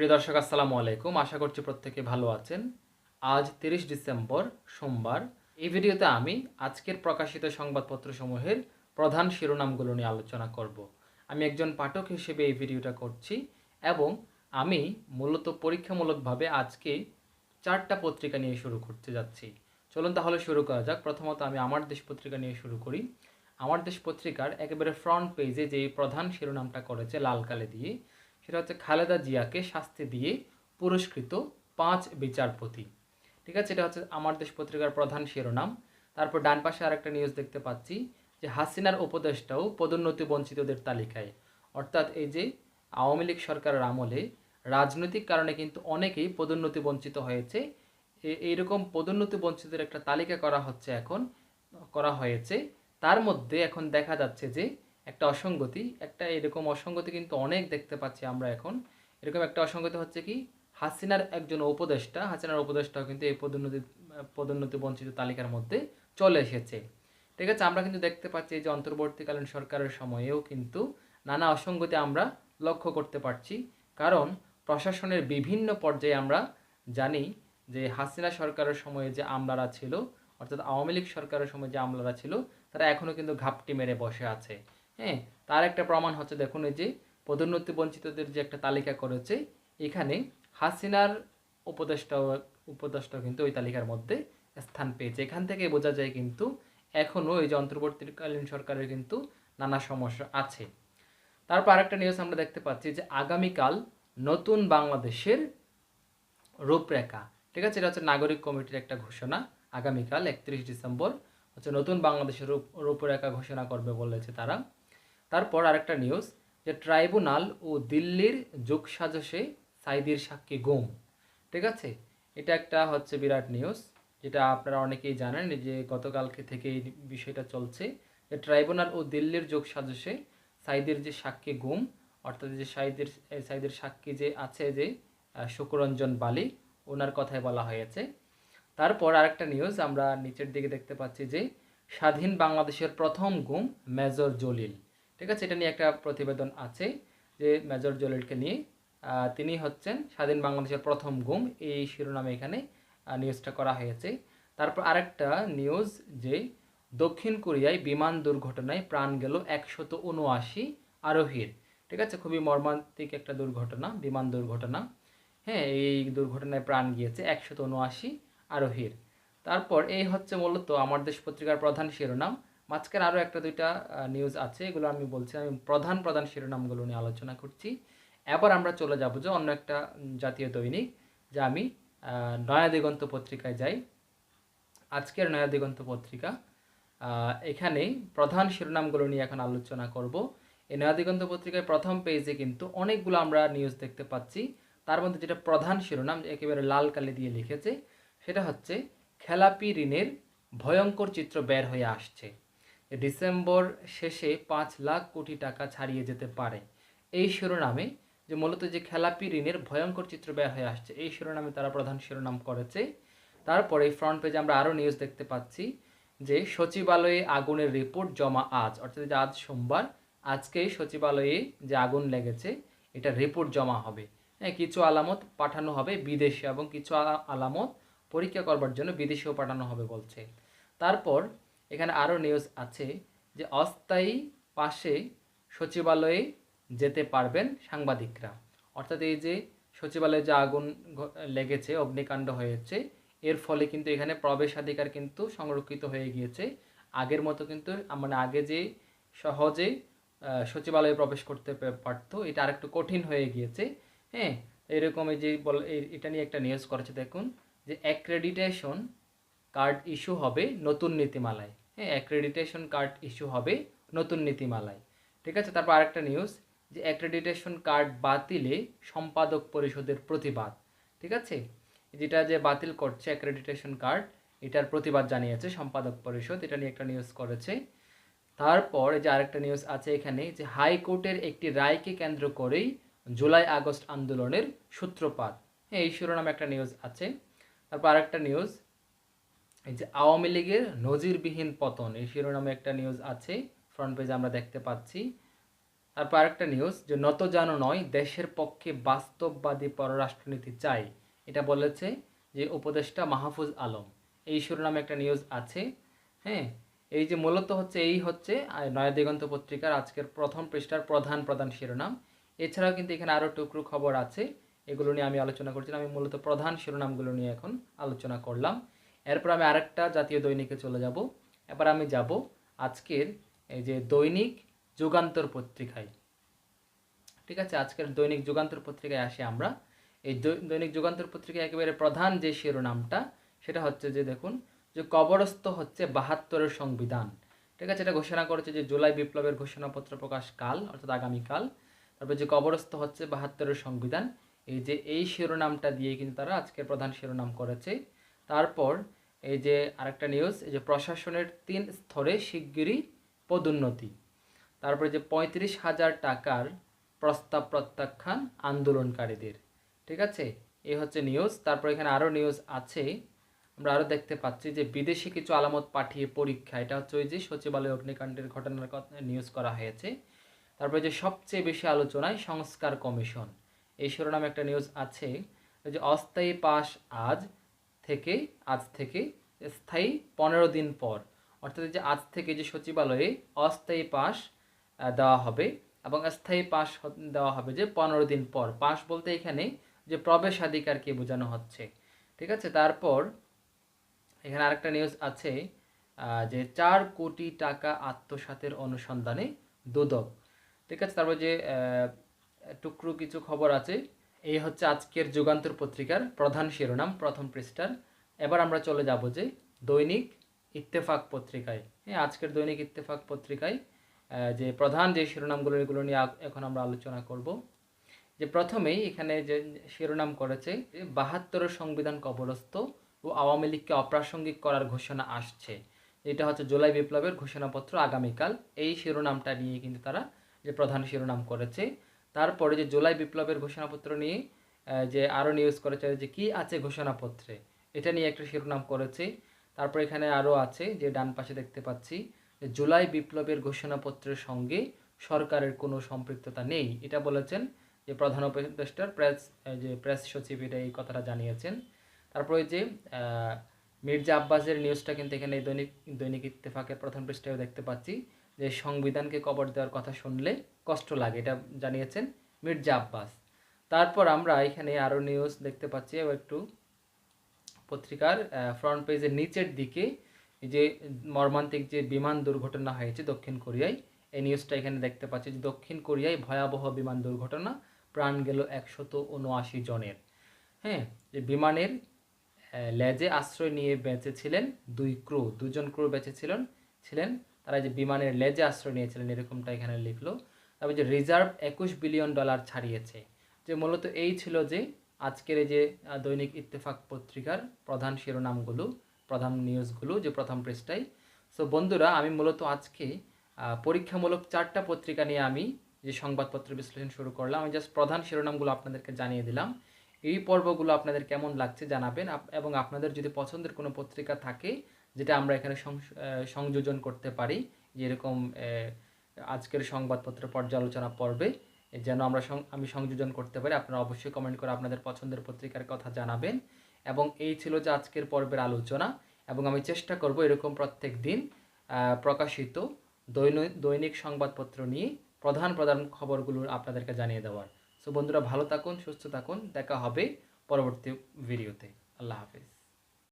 প্রিয় দর্শক, আসসালামু আলাইকুম। আশা করছি প্রত্যেকে ভালো আছেন। আজ তিরিশ ডিসেম্বর, সোমবার। এই ভিডিওতে আমি আজকের প্রকাশিত সংবাদপত্রসমূহের প্রধান শিরোনামগুলো নিয়ে আলোচনা করব। আমি একজন পাঠক হিসেবে এই ভিডিওটা করছি এবং আমি মূলত পরীক্ষামূলকভাবে আজকে চারটা পত্রিকা নিয়ে শুরু করতে যাচ্ছি। চলুন তাহলে শুরু করা যাক। প্রথমত আমি আমার দেশ পত্রিকা নিয়ে শুরু করি। আমার দেশ পত্রিকার একেবারে ফ্রন্ট পেজে যে প্রধান শিরোনামটা করেছে লাল কালে দিয়ে সেটা হচ্ছে খালেদা জিয়াকে শাস্তি দিয়ে পুরস্কৃত পাঁচ বিচারপতি। ঠিক আছে, এটা হচ্ছে আমার দেশ পত্রিকার প্রধান শিরোনাম। তারপর ডান পাশে আরেকটা নিউজ দেখতে পাচ্ছি যে হাসিনার উপদেষ্টাও পদোন্নতি বঞ্চিতদের তালিকায়। অর্থাৎ এই যে আওয়ামী লীগ সরকারের আমলে রাজনৈতিক কারণে কিন্তু অনেকেই পদোন্নতি বঞ্চিত হয়েছে। এইরকম পদোন্নতি বঞ্চিতের একটা তালিকা করা হচ্ছে এখন, করা হয়েছে। তার মধ্যে এখন দেখা যাচ্ছে যে একটা অসঙ্গতি, একটা এরকম অসঙ্গতি কিন্তু অনেক দেখতে পাচ্ছি আমরা এখন। এরকম একটা অসঙ্গতি হচ্ছে কি, হাসিনার একজন উপদেষ্টা, হাসিনার উপদেষ্টাও কিন্তু এই পদোন্নতি পদোন্নতি বঞ্চিত তালিকার মধ্যে চলে এসেছে। ঠিক আছে, আমরা কিন্তু দেখতে পাচ্ছি যে অন্তর্বর্তীকালীন সরকারের সময়েও কিন্তু নানা অসঙ্গতি আমরা লক্ষ্য করতে পারছি। কারণ প্রশাসনের বিভিন্ন পর্যায়ে আমরা জানি যে হাসিনা সরকারের সময়ে যে আমলারা ছিল, অর্থাৎ আওয়ামী লীগ সরকারের সময় যে আমলারা ছিল, তারা এখনও কিন্তু ঘাপটি মেরে বসে আছে। হ্যাঁ তার একটা প্রমাণ হচ্ছে, দেখুন এই যে পদোন্নতি বঞ্চিতদের যে একটা তালিকা করেছে, এখানে হাসিনার উপদেষ্টাও উপদেষ্টা কিন্তু ওই তালিকার মধ্যে স্থান পেয়েছে। এখান থেকে বোঝা যায় কিন্তু এখনও এই যে অন্তর্বর্তীকালীন সরকারের কিন্তু নানা সমস্যা আছে। তারপর আরেকটা নিউজ আমরা দেখতে পাচ্ছি যে আগামীকাল নতুন বাংলাদেশের রূপরেখা, ঠিক আছে? এটা হচ্ছে নাগরিক কমিটির একটা ঘোষণা। আগামীকাল একত্রিশ ডিসেম্বর হচ্ছে নতুন বাংলাদেশের রূপ, রূপরেখা ঘোষণা করবে বলেছে তারা। তারপর আরেকটা নিউজ যে ট্রাইব্যুনাল ও দিল্লির যোগসাজশে সাইদির সাক্ষী গুম। ঠিক আছে? এটা একটা হচ্ছে বিরাট নিউজ যেটা আপনারা অনেকেই জানেন যে গতকালকে থেকে এই বিষয়টা চলছে, যে ট্রাইব্যুনাল ও দিল্লির যোগসাজশে সাইদের যে সাক্ষী গুম, অর্থাৎ যে সাইদের সাইদের সাক্ষী যে আছে যে শুকরঞ্জন বালি, ওনার কথায় বলা হয়েছে। তারপর আরেকটা নিউজ আমরা নিচের দিকে দেখতে পাচ্ছি যে, স্বাধীন বাংলাদেশের প্রথম গুম মেজর জলিল। ঠিক আছে? এটা নিয়ে একটা প্রতিবেদন আছে যে মেজর জলিলকে নিয়ে। তিনি হচ্ছেন স্বাধীন বাংলাদেশের প্রথম গুম। এই শিরোনামে এখানে নিউজটা করা হয়েছে। তারপর আরেকটা নিউজ যে দক্ষিণ কোরিয়ায় বিমান দুর্ঘটনায় প্রাণ গেল একশত উনআশি আরোহীর। ঠিক আছে? খুবই মর্মান্তিক একটা দুর্ঘটনা, বিমান দুর্ঘটনা। হ্যাঁ এই দুর্ঘটনায় প্রাণ গিয়েছে একশত উনআশি আরোহীর। তারপর এই হচ্ছে মূলত আমার দেশ পত্রিকার প্রধান শিরোনাম। মাঝখানে আরও একটা দুইটা নিউজ আছে, এগুলো আমি বলছি, আমি প্রধান প্রধান শিরোনামগুলো নিয়ে আলোচনা করছি। এবার আমরা চলে যাব যে অন্য একটা জাতীয় দৈনিক, যা আমি নয়া দিগন্ত পত্রিকায় যাই। আজকের নয়া দিগন্ত পত্রিকা এখানে প্রধান শিরোনামগুলো নিয়ে এখন আলোচনা করব। এই নয়া দিগন্ত পত্রিকায় প্রথম পেজে কিন্তু অনেকগুলো আমরা নিউজ দেখতে পাচ্ছি। তার মধ্যে যেটা প্রধান শিরোনাম, একেবারে লাল কালি দিয়ে লিখেছে, সেটা হচ্ছে, খেলাপি ঋণের ভয়ঙ্কর চিত্র বের হয়ে আসছে। ডিসেম্বর শেষে পাঁচ লাখ কোটি টাকা ছাড়িয়ে যেতে পারে। এই শিরোনামে যে মূলত যে খেলাপি ঋণের ভয়ঙ্কর চিত্র বের হয়ে আসছে, এই শিরোনামে তারা প্রধান শিরোনাম করেছে। তারপরে ফ্রন্ট পেজে আমরা আরও নিউজ দেখতে পাচ্ছি যে সচিবালয়ে আগুনের রিপোর্ট জমা আজ, অর্থাৎ যে আজ সোমবার, আজকেই সচিবালয়ে যে আগুন লেগেছে, এটা রিপোর্ট জমা হবে। হ্যাঁ কিছু আলামত পাঠানো হবে বিদেশে এবং কিছু আলামত পরীক্ষা করবার জন্য বিদেশেও পাঠানো হবে বলছে। তারপর এখানে আরও নিউজ আছে যে অস্থায়ী পাশে সচিবালয়ে যেতে পারবেন সাংবাদিকরা। অর্থাৎ এই যে সচিবালয়ে যে আগুন লেগেছে, অগ্নিকাণ্ড হয়েছে, এর ফলে কিন্তু এখানে প্রবেশাধিকার কিন্তু সংরক্ষিত হয়ে গিয়েছে। আগের মতো কিন্তু মানে আগে যে সহজে সচিবালয়ে প্রবেশ করতে পারতো, এটা আরেকটু কঠিন হয়ে গিয়েছে। হ্যাঁ এরকম এই যে বল এটা নিয়ে একটা নিউজ করেছে, দেখুন, যে অ্যাক্রেডিটেশন কার্ড ইস্যু হবে নতুন নীতিমালায়। হ্যাঁ অ্যাক্রেডিটেশন কার্ড ইস্যু হবে নতুন নীতিমালায়। ঠিক আছে? তারপর আরেকটা নিউজ যে অ্যাক্রেডিটেশন কার্ড বাতিলে সম্পাদক পরিষদের প্রতিবাদ। ঠিক আছে? যেটা যে বাতিল করছে অ্যাক্রেডিটেশন কার্ড এটার প্রতিবাদ জানিয়েছে সম্পাদক পরিষদ, এটা নিয়ে একটা নিউজ করেছে। তারপর যে আরেকটা নিউজ আছে এখানে, যে হাইকোর্টের একটি রায়কে কেন্দ্র করেই জুলাই আগস্ট আন্দোলনের সূত্রপাত। হ্যাঁ এই শিরোনামে একটা নিউজ আছে। তারপর আরেকটা নিউজ এই যে আওয়ামী লীগের নজিরবিহীন পতন, এই শিরোনামে একটা নিউজ আছে ফ্রন্ট পেজে আমরা দেখতে পাচ্ছি। তারপর আরেকটা নিউজ যে নত জানো নয়, দেশের পক্ষে বাস্তববাদী পররাষ্ট্রনীতি চাই। এটা বলেছে যে উপদেষ্টা মাহফুজ আলম। এই শিরোনামে একটা নিউজ আছে হ্যাঁ? এই যে মূলত হচ্ছে, এই হচ্ছে নয়া দিগন্ত পত্রিকার আজকের প্রথম পৃষ্ঠার প্রধান প্রধান শিরোনাম। এছাড়াও কিন্তু এখানে আরও টুকরো খবর আছে, এগুলো নিয়ে আমি আলোচনা করছিলাম। আমি মূলত প্রধান শিরোনামগুলো নিয়ে এখন আলোচনা করলাম। এরপর আমি আরেকটা জাতীয় দৈনিকে চলে যাব। এবার আমি যাব আজকের এই যে দৈনিক যুগান্তর পত্রিকায়। ঠিক আছে, আজকের দৈনিক যুগান্তর পত্রিকায় আসি আমরা। এই দৈনিক যুগান্তর পত্রিকায় একেবারে প্রধান যে শিরোনামটা, সেটা হচ্ছে যে দেখুন, যে কবরস্থ হচ্ছে বাহাত্তরের সংবিধান। ঠিক আছে, এটা ঘোষণা করেছে যে জুলাই বিপ্লবের ঘোষণাপত্র প্রকাশ কাল, অর্থাৎ আগামীকাল। তারপর যে কবরস্থ হচ্ছে বাহাত্তরের সংবিধান, এই যে এই শিরোনামটা দিয়ে কিন্তু তারা আজকের প্রধান শিরোনাম করেছে। তারপর এই যে আরেকটা নিউজ এই যে প্রশাসনের তিন স্তরে শিগগিরই পদোন্নতি। তারপরে যে পঁয়ত্রিশ হাজার টাকার প্রস্তাব প্রত্যাখ্যান আন্দোলনকারীদের। ঠিক আছে? এই হচ্ছে নিউজ তারপর এখানে আরও নিউজ আছে। আমরা আরও দেখতে পাচ্ছি যে বিদেশি কিছু আলামত পাঠিয়ে পরীক্ষা। এটা হচ্ছে ওই যে সচিবালয় অগ্নিকাণ্ডের ঘটনার কথা নিউজ করা হয়েছে। তারপরে যে সবচেয়ে বেশি আলোচনায় সংস্কার কমিশন। এই শিরোনামে একটা নিউজ আছে। যে অস্থায়ী পাস আজ থেকে আজ থেকে স্থায়ী পনেরো দিন পর। অর্থাৎ যে আজ থেকে যে সচিবালয়ে অস্থায়ী পাস দেওয়া হবে এবং স্থায়ী পাস দেওয়া হবে যে পনেরো দিন পর। পাস বলতে এখানে যে প্রবেশাধিকারকে বোঝানো হচ্ছে। ঠিক আছে? তারপর এখানে আরেকটা নিউজ আছে যে চার কোটি টাকা আত্মসাতের অনুসন্ধানে দুদক। ঠিক আছে? তারপর যে টুকরো কিছু খবর আছে এই হচ্ছে আজকের যুগান্তর পত্রিকার প্রধান শিরোনাম, প্রথম পৃষ্ঠার। এবার আমরা চলে যাব যে দৈনিক ইত্তেফাক পত্রিকায়। হ্যাঁ আজকের দৈনিক ইত্তেফাক পত্রিকায় যে প্রধান যে শিরোনামগুলো, এগুলো নিয়ে এখন আমরা আলোচনা করব। যে প্রথমেই এখানে যে শিরোনাম করেছে, যে বাহাত্তর সংবিধান কবরস্থ ও আওয়ামী লীগকে অপ্রাসঙ্গিক করার ঘোষণা আসছে। এটা হচ্ছে জুলাই বিপ্লবের ঘোষণাপত্র আগামীকাল। এই শিরোনামটা নিয়ে কিন্তু তারা যে প্রধান শিরোনাম করেছে তারপরে যে জুলাই বিপ্লবের ঘোষণাপত্র নিয়ে যে আরও নিউজ করেছে যে কি আছে ঘোষণাপত্রে, এটা নিয়ে একটা শিরোনাম করেছে। তারপর এখানে আরও আছে যে ডান পাশে দেখতে পাচ্ছি যে জুলাই বিপ্লবের ঘোষণাপত্রের সঙ্গে সরকারের কোনো সম্পৃক্ততা নেই। এটা বলেছেন যে প্রধান উপদেষ্টার প্রেস যে প্রেস সচিব এটা এই কথাটা জানিয়েছেন। তারপরে যে মির্জা আব্বাসের নিউজটা কিন্তু এখানে দৈনিক দৈনিক ইত্তেফাকের প্রথম পৃষ্ঠায় দেখতে পাচ্ছি। যে সংবিধানকে কবর দেওয়ার কথা শুনলে কষ্ট লাগে, এটা জানিয়েছেন মির্জা আব্বাস। তারপর আমরা এখানে আরও নিউজ দেখতে পাচ্ছি এবার একটু পত্রিকার ফ্রন্ট পেজের নিচের দিকে যে মর্মান্তিক যে বিমান দুর্ঘটনা হয়েছে দক্ষিণ কোরিয়ায়, এই নিউজটা এখানে দেখতে পাচ্ছি যে দক্ষিণ কোরিয়ায় ভয়াবহ বিমান দুর্ঘটনা, প্রাণ গেল একশত উনআশি জনের। হ্যাঁ যে বিমানের লেজে আশ্রয় নিয়ে বেঁচেছিলেন দুই ক্রু দুজন ক্রু বেঁচে ছিলেন ছিলেন তারা যে বিমানের লেজে আশ্রয় নিয়েছিলেন, এরকমটা এখানে লিখলো। তারপর যে রিজার্ভ একুশ বিলিয়ন ডলার ছাড়িয়েছে, যে মূলত এই ছিল যে আজকের এই যে দৈনিক ইত্তেফাক পত্রিকার প্রধান শিরোনামগুলো, প্রধান নিউজগুলো, যে প্রথম পৃষ্ঠায়। সো বন্ধুরা, আমি মূলত আজকে পরীক্ষামূলক চারটা পত্রিকা নিয়ে আমি যে সংবাদপত্র বিশ্লেষণ শুরু করলাম, আমি জাস্ট প্রধান শিরোনামগুলো আপনাদেরকে জানিয়ে দিলাম। এই পর্বগুলো আপনাদের কেমন লাগছে জানাবেন এবং আপনাদের যদি পছন্দের কোনো পত্রিকা থাকে যেটা আমরা এখানে সংযোজন করতে পারি, যেরকম আজকের সংবাদপত্র পর্যালোচনা পর্বে যেন আমরা আমি সংযোজন করতে পারি, আপনারা অবশ্যই কমেন্ট করে আপনাদের পছন্দের পত্রিকার কথা জানাবেন। এবং এই ছিল যে আজকের পর্বের আলোচনা, এবং আমি চেষ্টা করব এরকম প্রত্যেক দিন প্রকাশিত দৈনিক সংবাদপত্র নিয়ে প্রধান প্রধান খবরগুলো আপনাদেরকে জানিয়ে দেওয়ার। সো বন্ধুরা, ভালো থাকুন, সুস্থ থাকুন, দেখা হবে পরবর্তী ভিডিওতে। আল্লাহ হাফিজ।